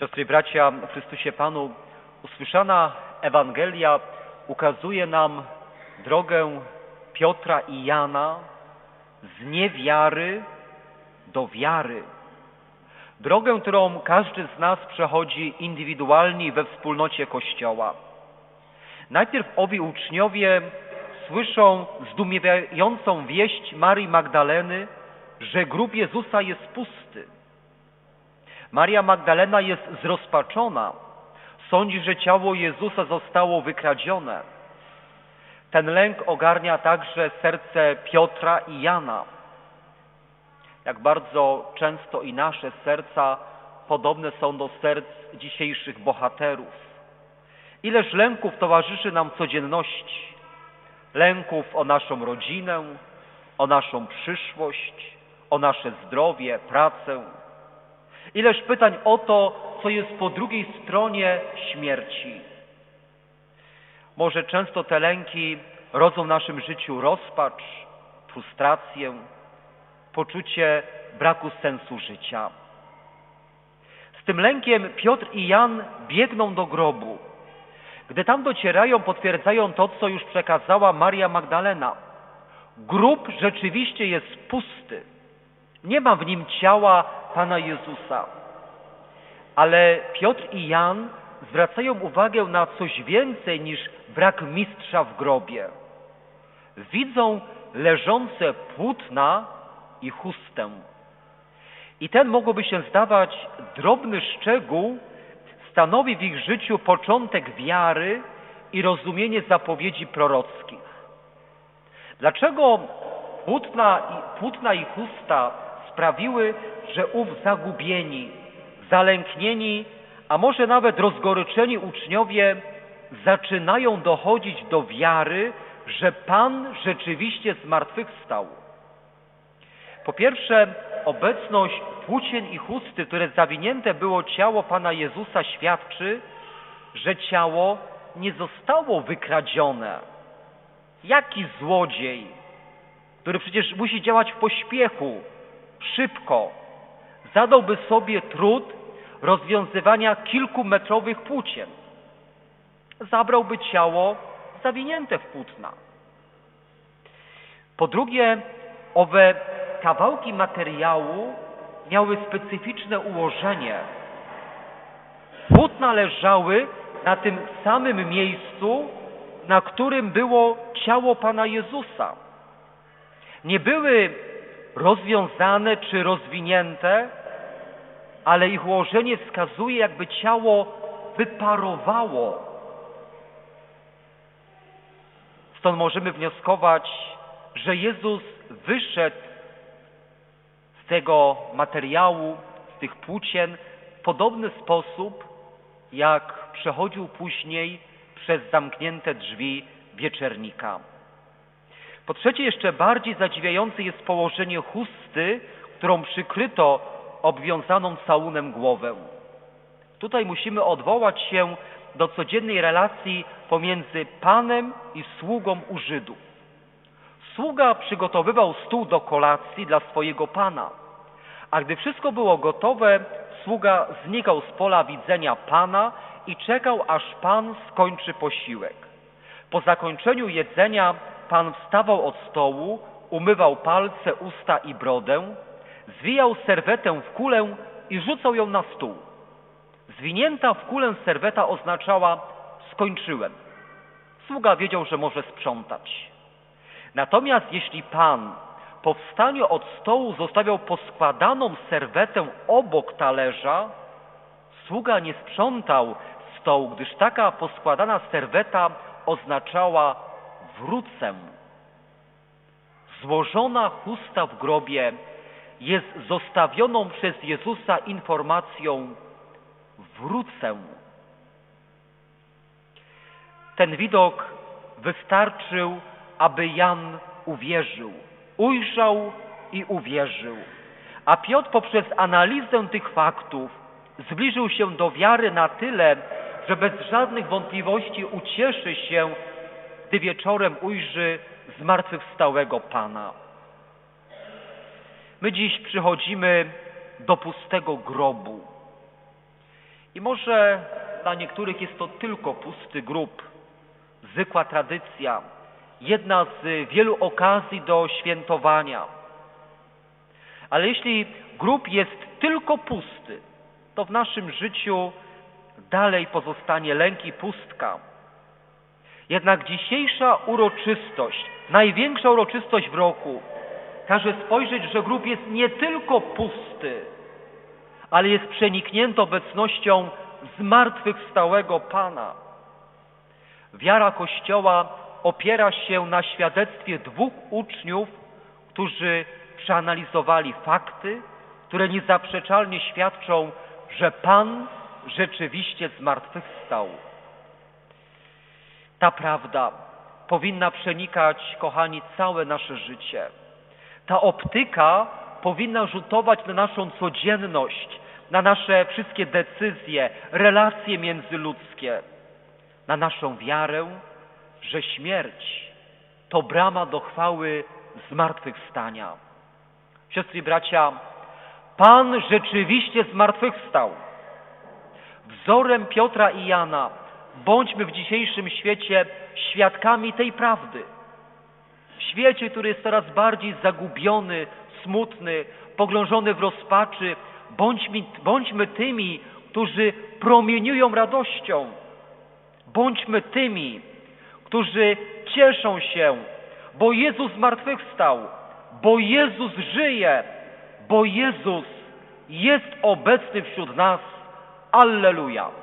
Siostry i bracia w Chrystusie Panu, usłyszana Ewangelia ukazuje nam drogę Piotra i Jana z niewiary do wiary. Drogę, którą każdy z nas przechodzi indywidualnie we wspólnocie Kościoła. Najpierw owi uczniowie słyszą zdumiewającą wieść Marii Magdaleny, że grób Jezusa jest pusty. Maria Magdalena jest zrozpaczona. Sądzi, że ciało Jezusa zostało wykradzione. Ten lęk ogarnia także serce Piotra i Jana. Jak bardzo często i nasze serca podobne są do serc dzisiejszych bohaterów. Ileż lęków towarzyszy nam codzienności. Lęków o naszą rodzinę, o naszą przyszłość, o nasze zdrowie, pracę. Ileż pytań o to, co jest po drugiej stronie śmierci. Może często te lęki rodzą w naszym życiu rozpacz, frustrację, poczucie braku sensu życia. Z tym lękiem Piotr i Jan biegną do grobu. Gdy tam docierają, potwierdzają to, co już przekazała Maria Magdalena. Grób rzeczywiście jest pusty. Nie ma w nim ciała Pana Jezusa. Ale Piotr i Jan zwracają uwagę na coś więcej niż brak mistrza w grobie. Widzą leżące płótna i chustę. I ten mogłoby się zdawać drobny szczegół, stanowi w ich życiu początek wiary i rozumienie zapowiedzi prorockich. Dlaczego płótna i, płótna i chusta sprawiły, że ów zagubieni, zalęknieni, a może nawet rozgoryczeni uczniowie zaczynają dochodzić do wiary, że Pan rzeczywiście zmartwychwstał. Po pierwsze, obecność płócien i chusty, które zawinięte było ciało Pana Jezusa, świadczy, że ciało nie zostało wykradzione. Jaki złodziej, który przecież musi działać w pośpiechu, szybko, zadałby sobie trud rozwiązywania kilkumetrowych płócien. Zabrałby ciało zawinięte w płótna. Po drugie, owe kawałki materiału miały specyficzne ułożenie. Płótna leżały na tym samym miejscu, na którym było ciało Pana Jezusa. Nie były rozwiązane czy rozwinięte, ale ich ułożenie wskazuje, jakby ciało wyparowało. Stąd możemy wnioskować, że Jezus wyszedł z tego materiału, z tych płócien w podobny sposób, jak przechodził później przez zamknięte drzwi wieczernika. Po trzecie, jeszcze bardziej zadziwiające jest położenie chusty, którą przykryto obwiązaną całunem głowę. Tutaj musimy odwołać się do codziennej relacji pomiędzy Panem i sługą u Żydów. Sługa przygotowywał stół do kolacji dla swojego Pana, a gdy wszystko było gotowe, sługa znikał z pola widzenia Pana i czekał, aż Pan skończy posiłek. Po zakończeniu jedzenia Pan wstawał od stołu, umywał palce, usta i brodę, zwijał serwetę w kulę i rzucał ją na stół. Zwinięta w kulę serweta oznaczała skończyłem. Sługa wiedział, że może sprzątać. Natomiast jeśli Pan po wstaniu od stołu zostawiał poskładaną serwetę obok talerza, sługa nie sprzątał stołu, gdyż taka poskładana serweta oznaczała wrócę. Złożona chusta w grobie jest zostawioną przez Jezusa informacją wrócę. Ten widok wystarczył, aby Jan uwierzył. Ujrzał i uwierzył. A Piotr poprzez analizę tych faktów zbliżył się do wiary na tyle, że bez żadnych wątpliwości ucieszy się, gdy wieczorem ujrzy zmartwychwstałego Pana. My dziś przychodzimy do pustego grobu. I może dla niektórych jest to tylko pusty grób, zwykła tradycja, jedna z wielu okazji do świętowania. Ale jeśli grób jest tylko pusty, to w naszym życiu dalej pozostanie lęk i pustka. Jednak dzisiejsza uroczystość, największa uroczystość w roku, każe spojrzeć, że grób jest nie tylko pusty, ale jest przeniknięty obecnością zmartwychwstałego Pana. Wiara Kościoła opiera się na świadectwie dwóch uczniów, którzy przeanalizowali fakty, które niezaprzeczalnie świadczą, że Pan rzeczywiście zmartwychwstał. Ta prawda powinna przenikać, kochani, całe nasze życie. Ta optyka powinna rzutować na naszą codzienność, na nasze wszystkie decyzje, relacje międzyludzkie, na naszą wiarę, że śmierć to brama do chwały zmartwychwstania. Siostry i bracia, Pan rzeczywiście zmartwychwstał. Wzorem Piotra i Jana bądźmy w dzisiejszym świecie świadkami tej prawdy. W świecie, który jest coraz bardziej zagubiony, smutny, pogrążony w rozpaczy, bądźmy, bądźmy tymi, którzy promieniują radością. Bądźmy tymi, którzy cieszą się, bo Jezus zmartwychwstał, bo Jezus żyje, bo Jezus jest obecny wśród nas. Alleluja.